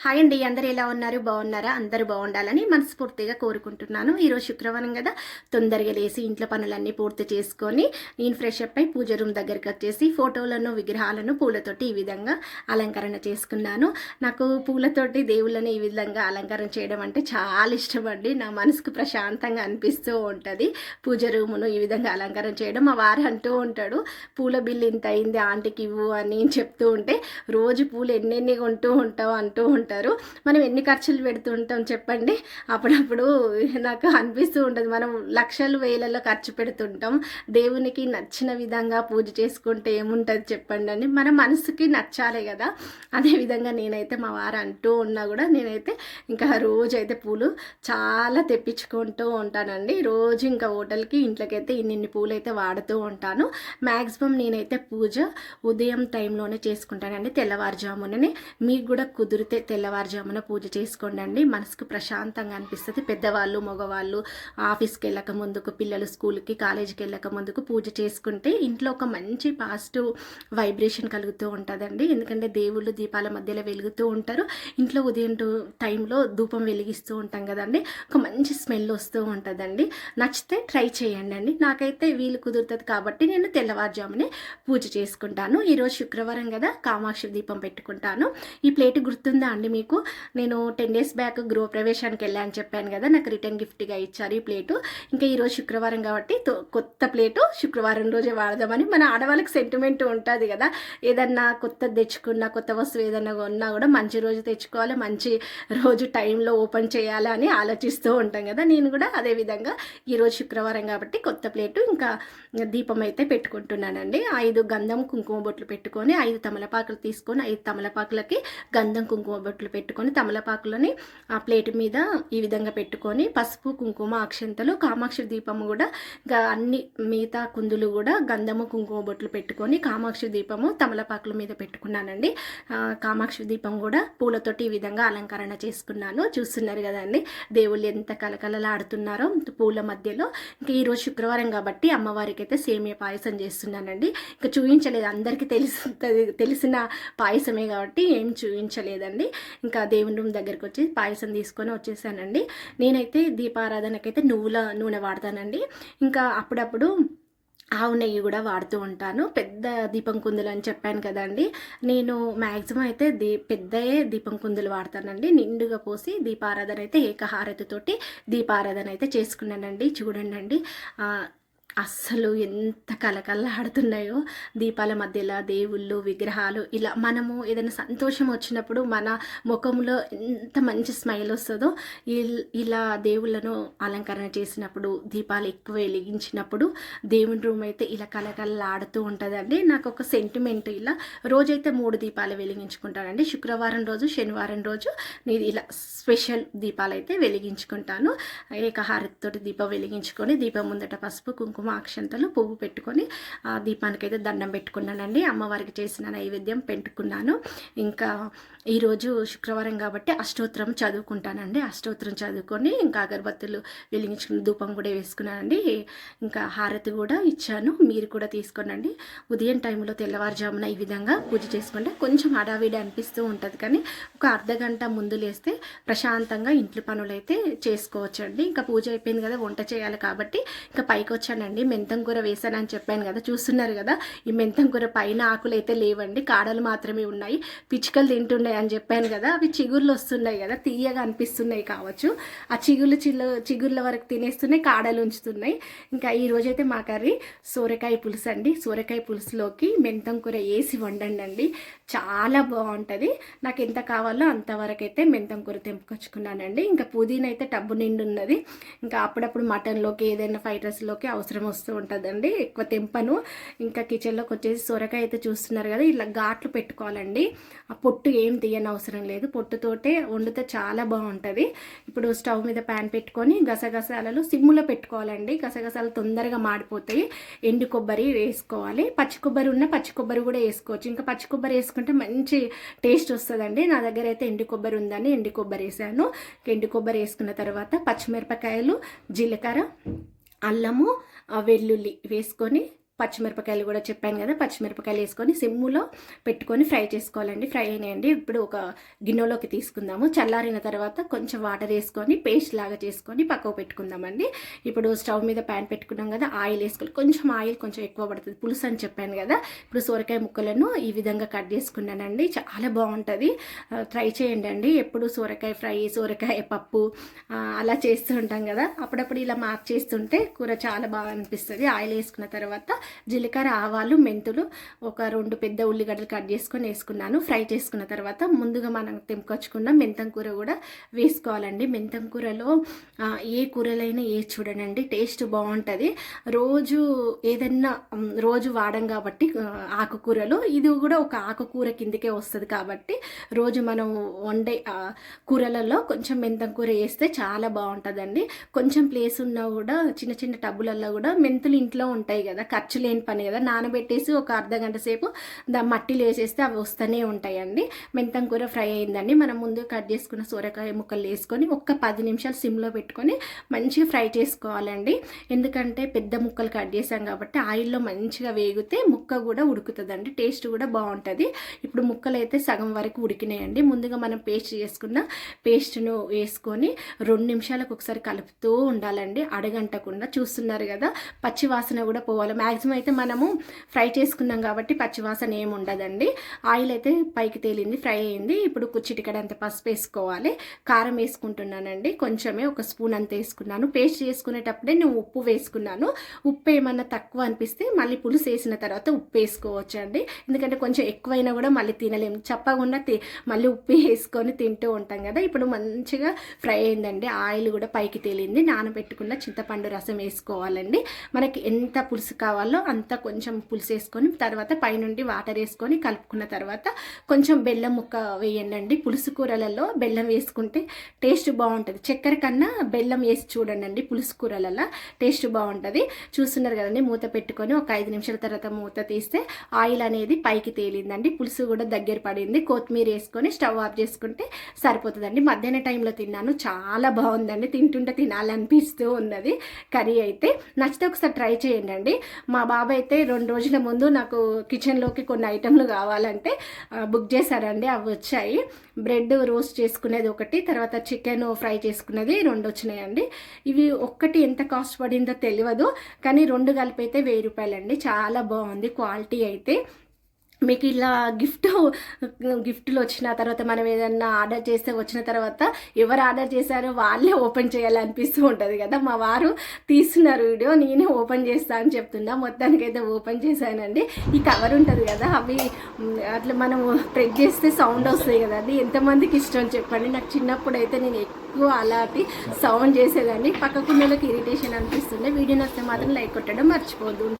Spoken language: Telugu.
హాయ్ అండి అందరు ఎలా ఉన్నారు? బాగున్నారా? అందరూ బాగుండాలని మనస్ఫూర్తిగా కోరుకుంటున్నాను. ఈరోజు శుక్రవారం కదా. తొందరగా లేసి ఇంట్లో పనులన్నీ పూర్తి చేసుకొని నేను ఫ్రెష్ అప్ అయి పూజ రూమ్ దగ్గరికి వచ్చేసి ఫోటోలను విగ్రహాలను పూలతోటి ఈ విధంగా అలంకరణ చేసుకున్నాను. నాకు పూలతోటి దేవుళ్ళని ఈ విధంగా అలంకరణ చేయడం అంటే చాలా ఇష్టమండి నా మనసుకు ప్రశాంతంగా అనిపిస్తూ ఉంటుంది. పూజ రూమును ఈ విధంగా అలంకరణ చేయడం. మా వారు అంటూ ఉంటాడు పూల బిల్లు ఇంత అయింది ఆంటీకి ఇవ్వు అని చెప్తూ ఉంటే రోజు పూలు ఎన్నెన్ని కొంటూ ఉంటావు? అంటూ ఉంటారు. మనం ఎన్ని ఖర్చులు పెడుతూ ఉంటాం చెప్పండి. అప్పుడప్పుడు నాకు అనిపిస్తూ ఉంటుంది. మనం లక్షలు వేలలో ఖర్చు పెడుతుంటాం. దేవునికి నచ్చిన విధంగా పూజ చేసుకుంటే ఏముంటుంది చెప్పండి అని మన మనసుకి నచ్చాలి కదా. అదేవిధంగా నేనైతే మా వారు అంటూ ఉన్నా కూడా నేనైతే ఇంకా రోజైతే పూలు చాలా తెప్పించుకుంటూ ఉంటానండి. రోజు ఇంకా హోటల్కి ఇంట్లోకైతే ఇన్ని పూలు అయితే వాడుతూ ఉంటాను. మ్యాక్సిమం నేనైతే పూజ ఉదయం టైంలోనే చేసుకుంటానండి. తెల్లవారుజామునని. మీకు కూడా కుదిరితే తెల్లవారుజామున పూజ చేసుకోండి అండి మనసుకు ప్రశాంతంగా అనిపిస్తుంది. పెద్దవాళ్ళు మగవాళ్ళు ఆఫీస్కి వెళ్ళక ముందుకు పిల్లలు స్కూల్కి కాలేజీకి వెళ్ళక ముందుకు పూజ చేసుకుంటే ఇంట్లో ఒక మంచి పాజిటివ్ వైబ్రేషన్ కలుగుతూ ఉంటుందండి. ఎందుకంటే దేవుళ్ళు దీపాల మధ్యలో వెలుగుతూ ఉంటారు. ఇంట్లో ఉదయం టైంలో ధూపం వెలిగిస్తూ ఉంటాం కదండి. ఒక మంచి స్మెల్ వస్తూ ఉంటుందండి. నచ్చితే ట్రై చేయండి అండి నాకైతే వీలు కుదురుతుంది కాబట్టి నేను తెల్లవారుజామునే పూజ చేసుకుంటాను. ఈరోజు శుక్రవారం కదా కామాక్షి దీపం పెట్టుకుంటాను. ఈ ప్లేట్ గుర్తుందా అండి మీకు. నేను టెన్ డేస్ బ్యాక్ గృహ ప్రవేశానికి వెళ్ళాను చెప్పాను కదా నాకు రిటర్న్ గిఫ్ట్గా ఇచ్చారు ఈ ప్లేటు. ఇంకా ఈరోజు శుక్రవారం కాబట్టి కొత్త ప్లేటు శుక్రవారం రోజే వాడదామని. మన ఆడవాళ్ళకి సెంటిమెంట్ ఉంటుంది కదా ఏదన్నా కొత్త తెచ్చుకున్నా కొత్త వస్తువు ఏదన్నా కొన్నా కూడా మంచి రోజు తెచ్చుకోవాలి మంచి రోజు టైంలో ఓపెన్ చేయాలి అని ఆలోచిస్తూ ఉంటాం కదా. నేను కూడా అదే విధంగా ఈరోజు శుక్రవారం కాబట్టి కొత్త ప్లేటు ఇంకా దీపం అయితే పెట్టుకుంటున్నానండి. ఐదు గంధం కుంకుమ బొట్లు పెట్టుకొని ఐదు తమలపాకులు తీసుకొని ఐదు తమలపాకులకి గంధం కుంకుమ బొట్లు బొట్లు పెట్టుకొని తమలపాకులని ఆ ప్లేట్ మీద ఈ విధంగా పెట్టుకొని పసుపు కుంకుమ అక్షంతలు కామాక్షి దీపము కూడా ఇంకా అన్ని మిగతా కుందులు కూడా గంధము కుంకుమ బొట్లు పెట్టుకొని కామాక్షి దీపము తమలపాకుల మీద పెట్టుకున్నానండి. కామాక్షి దీపం కూడా పూలతోటి ఈ విధంగా అలంకరణ చేసుకున్నాను. చూస్తున్నారు కదండి దేవుళ్ళు ఎంత కలకలలాడుతున్నారో పూల మధ్యలో. ఇంకా ఈరోజు శుక్రవారం కాబట్టి అమ్మవారికి అయితే సేమియా పాయసం చేస్తున్నానండి. ఇంకా చూపించలేదు అందరికీ తెలిసి తెలిసిన పాయసమే కాబట్టి ఏం చూపించలేదండి ఇంకా దేవుని రూమ్ దగ్గరికి వచ్చి పాయసం తీసుకొని వచ్చేసానండి. నేనైతే దీపారాధనకైతే నువ్వుల నూనె వాడతానండి. ఇంకా అప్పుడప్పుడు ఆవు నెయ్యి కూడా వాడుతూ ఉంటాను. పెద్ద దీపం కుందులు అని చెప్పాను కదండి. నేను మ్యాక్సిమం అయితే దీ పెద్దయే దీపం కుందులు వాడతానండి. నిండుగా పోసి దీపారాధన అయితే ఏకహారతితోటి దీపారాధన అయితే చేసుకున్నానండి. చూడండి అస్సలు ఎంత కలకల్లాడుతున్నాయో దీపాల మధ్యలో దేవుళ్ళు విగ్రహాలు ఇలా మనము ఏదైనా సంతోషం వచ్చినప్పుడు మన ముఖంలో ఎంత మంచి స్మైల్ వస్తుందో ఇలా దేవుళ్ళను అలంకరణ చేసినప్పుడు దీపాలు ఎక్కువ వెలిగించినప్పుడు దేవుని రూమ్ అయితే ఇలా కలకల్లాడుతూ ఉంటుందండి. నాకు ఒక సెంటిమెంట్ ఇలా రోజైతే మూడు దీపాలు వెలిగించుకుంటానండి. శుక్రవారం రోజు శనివారం రోజు నేను ఇలా స్పెషల్ దీపాలు అయితే వెలిగించుకుంటాను. ఏకహారతితోటి దీపం వెలిగించుకొని దీపం ముందట పసుపు కుంకుమ అక్షంతలు పువ్వు పెట్టుకొని దీపానికైతే దీపానికి అయితే దండం పెట్టుకున్నానండి. అమ్మవారికి చేసిన నైవేద్యం పెట్టుకున్నాను ఇంకా ఈరోజు శుక్రవారం కాబట్టి అష్టోత్తరం చదువుకుంటానండి. అష్టోత్తరం చదువుకొని ఇంకా అగరబత్తులు వెలిగించుకుని ధూపం కూడా వేసుకున్నానండి. ఇంకా హారతి కూడా ఇచ్చాను. మీరు కూడా తీసుకోనండి. ఉదయం టైంలో తెల్లవారుజామున ఈ విధంగా పూజ చేసుకుంటే కొంచెం హడావిడి అనిపిస్తూ ఉంటుంది. కానీ ఒక అర్ధ గంట ముందు లేస్తే ప్రశాంతంగా ఇంట్లో పనులు అయితే చేసుకోవచ్చండి. ఇంకా పూజ అయిపోయింది కదా వంట చేయాలి కాబట్టి ఇంకా పైకి వచ్చానండి. మెంతం కూర వేసానని చెప్పాను కదా చూస్తున్నారు కదా ఈ మెంతం కూర పైన ఆకులు అయితే లేవండి. కాడలు మాత్రమే ఉన్నాయి. పిచ్చుకలు తింటున్నాయి అని చెప్పాను కదా అవి చిగుర్లు వస్తున్నాయి కదా తీయగా అనిపిస్తున్నాయి కావచ్చు. ఆ చిగుర్లు చిల్లు చిగుర్ల వరకు తినేస్తున్నాయి కాడలు ఉంచుతున్నాయి. ఇంకా ఈ రోజైతే మా కర్రీ సోరకాయ పులుసు అండి. సోరకాయ పులుసులోకి మెంతం కూర వేసి వండండి అండి. చాలా బాగుంటుంది. నాకు ఎంత కావాలో అంతవరకు అయితే మెంతం కూర తెంపుకొచ్చుకున్నానండి. ఇంకా పుదీనా అయితే టబ్బు నిండు ఉన్నది. ఇంకా అప్పుడప్పుడు మటన్లోకి ఏదైనా ఫ్రైడ్ రైస్లోకి అవసరం వస్తూ ఉంటుందండి. ఎక్కువ తెంపను. ఇంకా కిచెన్లోకి వచ్చేసి సొరకాయ అయితే చూస్తున్నారు కదా ఇలా ఘాట్లు పెట్టుకోవాలండి. ఆ పొట్టు ఏం తీయని అవసరం లేదు. పొట్టుతోటే వండితే చాలా బాగుంటుంది. ఇప్పుడు స్టవ్ మీద ప్యాన్ పెట్టుకొని గసగసాలలో సిమ్ములో పెట్టుకోవాలండి. గసగసాలు తొందరగా మాడిపోతాయి. ఎండు కొబ్బరి వేసుకోవాలి. పచ్చి కొబ్బరి ఉన్న పచ్చి కొబ్బరి కూడా వేసుకోవచ్చు. ఇంకా పచ్చి కొబ్బరి వేసుకుంటే మంచి టేస్ట్ వస్తుందండి. నా దగ్గర అయితే ఎండు కొబ్బరి ఉందని ఎండు కొబ్బరి వేసాను. ఎండు కొబ్బరి వేసుకున్న తర్వాత పచ్చిమిరపకాయలు జీలకర్ర అల్లము వెల్లుల్లి వేసుకొని పచ్చిమిరపకాయలు కూడా చెప్పాను కదా పచ్చిమిరపకాయలు వేసుకొని సిమ్ములో పెట్టుకొని ఫ్రై చేసుకోవాలండి. ఫ్రై అయినాయండి. ఇప్పుడు ఒక గిన్నెలోకి తీసుకుందాము. చల్లారిన తర్వాత కొంచెం వాటర్ వేసుకొని పేస్ట్ లాగా చేసుకొని పక్కకు పెట్టుకుందామండి. ఇప్పుడు స్టవ్ మీద ప్యాన్ పెట్టుకున్నాం కదా ఆయిల్ వేసుకోవాలి కొంచెం ఆయిల్ కొంచెం ఎక్కువ పడుతుంది. పులుసు అని చెప్పాను కదా ఇప్పుడు సోరకాయ ముక్కలను ఈ విధంగా కట్ చేసుకున్నానండి. చాలా బాగుంటుంది. ట్రై చేయండి అండి. ఎప్పుడు సోరకాయ ఫ్రై సోరకాయ పప్పు అలా చేస్తూ ఉంటాం కదా. అప్పుడప్పుడు ఇలా మార్క్ చేస్తుంటే కూర చాలా బాగా అనిపిస్తుంది. ఆయిల్ వేసుకున్న తర్వాత జీలకర్ర ఆవాలు మెంతులు ఒక రెండు పెద్ద ఉల్లిగడ్డలు కట్ చేసుకొని వేసుకున్నాను. ఫ్రై చేసుకున్న తర్వాత ముందుగా మనం తెంపుకొచ్చుకున్న మెంతం కూర కూడా వేసుకోవాలండి. మెంతం కూరలో ఏ కూరలైనా ఏ చూడనండి టేస్ట్ బాగుంటుంది. రోజు ఏదన్నా రోజు వాడం కాబట్టి ఆకుకూరలు ఇది కూడా ఒక ఆకుకూర కిందకే వస్తుంది కాబట్టి రోజు మనం వండే కూరలలో కొంచెం మెంతం కూర వేస్తే చాలా బాగుంటుందండి. కొంచెం ప్లేస్ ఉన్నా కూడా చిన్న చిన్న టబ్బులలో కూడా మెంతులు ఇంట్లో ఉంటాయి కదా ఖర్చు లేని పని కదా నానబెట్టేసి ఒక అర్ధ గంట సేపు దా మట్టిలో వేసేస్తే అవి వస్తూనే ఉంటాయండి. మెంతం కూర ఫ్రై అయిందండి. మనం ముందు కట్ చేసుకున్న సొరకాయ ముక్కలు వేసుకొని ఒక్క పది నిమిషాలు సిమ్లో పెట్టుకొని మంచిగా ఫ్రై చేసుకోవాలండి. ఎందుకంటే పెద్ద ముక్కలు కట్ చేసాం కాబట్టి ఆయిల్లో మంచిగా వేగితే ముక్క కూడా ఉడుకుతుందండి టేస్ట్ కూడా బాగుంటుంది. ఇప్పుడు ముక్కలు అయితే సగం వరకు ఉడికినాయండి. ముందుగా మనం పేస్ట్ చేసుకున్న పేస్ట్ను వేసుకొని రెండు నిమిషాలకు ఒకసారి కలుపుతూ ఉండాలండి. అడగంటకుండా చూస్తున్నారు కదా పచ్చి వాసన కూడా పోవాలి. మ్యాక్సిమం అయితే మనము ఫ్రై చేసుకున్నాం కాబట్టి పచ్చివాసన ఏమి ఉండదండి. ఆయిల్ అయితే పైకి తేలింది ఫ్రై అయింది. ఇప్పుడు చిటికడంత పసుపు వేసుకోవాలి. కారం వేసుకుంటున్నానండి. కొంచెమే ఒక స్పూన్ అంత వేసుకున్నాను. పేస్ట్ చేసుకునేటప్పుడే నేను ఉప్పు వేసుకున్నాను. ఉప్పు ఏమన్నా తక్కువ అనిపిస్తే మళ్ళీ పులుసు వేసిన తర్వాత ఉప్పు వేసుకోవచ్చు అండి ఎందుకంటే కొంచెం ఎక్కువైనా కూడా మళ్ళీ తినలేము చెప్పకుండా తి మళ్ళీ ఉప్పు వేసుకొని తింటూ ఉంటాం కదా. ఇప్పుడు మంచిగా ఫ్రై అయిందండి. ఆయిల్ కూడా పైకి తేలింది. నానబెట్టుకున్న చింతపండు రసం వేసుకోవాలండి. మనకి ఎంత పులుసు కావాలో అంతా కొంచెం పులుసు వేసుకొని తర్వాత పైనుండి వాటర్ వేసుకొని కలుపుకున్న తర్వాత కొంచెం బెల్లం ముక్క వేయండి పులుసు కూరలలో బెల్లం వేసుకుంటే టేస్ట్ బాగుంటుంది. చక్కెర కన్నా బెల్లం వేసి చూడండి పులుసు కూరలలో టేస్ట్ బాగుంటుంది. చూస్తున్నారు కదండి మూత పెట్టుకొని ఒక ఐదు నిమిషాల తర్వాత మూత తీస్తే ఆయిల్ అనేది పైకి తేలిందండి. పులుసు కూడా దగ్గర పడింది. కొత్తిమీర వేసుకొని స్టవ్ ఆఫ్ చేసుకుంటే సరిపోతుందండి. మధ్యాహ్న టైంలో తిన్నాను. చాలా బాగుందండి. తింటుంటే తినాలనిపిస్తూ ఉన్నది కర్రీ అయితే. నచ్చితే ఒకసారి ట్రై చేయండి అండి మా బాబాయ్ అయితే రెండు రోజుల ముందు నాకు కిచెన్లోకి కొన్ని ఐటెంలు కావాలంటే బుక్ చేశారండి. అవి వచ్చాయి. బ్రెడ్ రోస్ట్ చేసుకునేది ఒకటి తర్వాత చికెన్ ఫ్రై చేసుకునేది రెండు వచ్చినాయండి. ఇవి ఒక్కటి ఎంత కాస్ట్ పడిందో తెలియదు కానీ రెండు కలిపి అయితే వెయ్యి రూపాయలండి. చాలా బాగుంది క్వాలిటీ అయితే. మీకు ఇలా గిఫ్ట్ గిఫ్ట్లు వచ్చిన తర్వాత మనం ఏదన్నా ఆర్డర్ చేస్తే వచ్చిన తర్వాత ఎవరు ఆర్డర్ చేశారో వాళ్ళే ఓపెన్ చేయాలనిపిస్తూ ఉంటుంది కదా. మా వారు తీస్తున్నారు వీడియో నేనే ఓపెన్ చేస్తా అని చెప్తున్నా. మొత్తానికైతే ఓపెన్ చేశానండి. ఈ కవర్ ఉంటుంది కదా అవి అట్లా మనం ప్రెస్ చేస్తే సౌండ్ వస్తాయి కదండి ఎంతమందికి ఇష్టం చెప్పండి. నాకు చిన్నప్పుడు అయితే నేను ఎక్కువ అలాంటి సౌండ్ చేసేదాన్ని. పక్కకున్నోళ్ళకి ఇరిటేషన్ అనిపిస్తుండే. వీడియో నచ్చితే మాత్రం లైక్ కొట్టడం మర్చిపోదు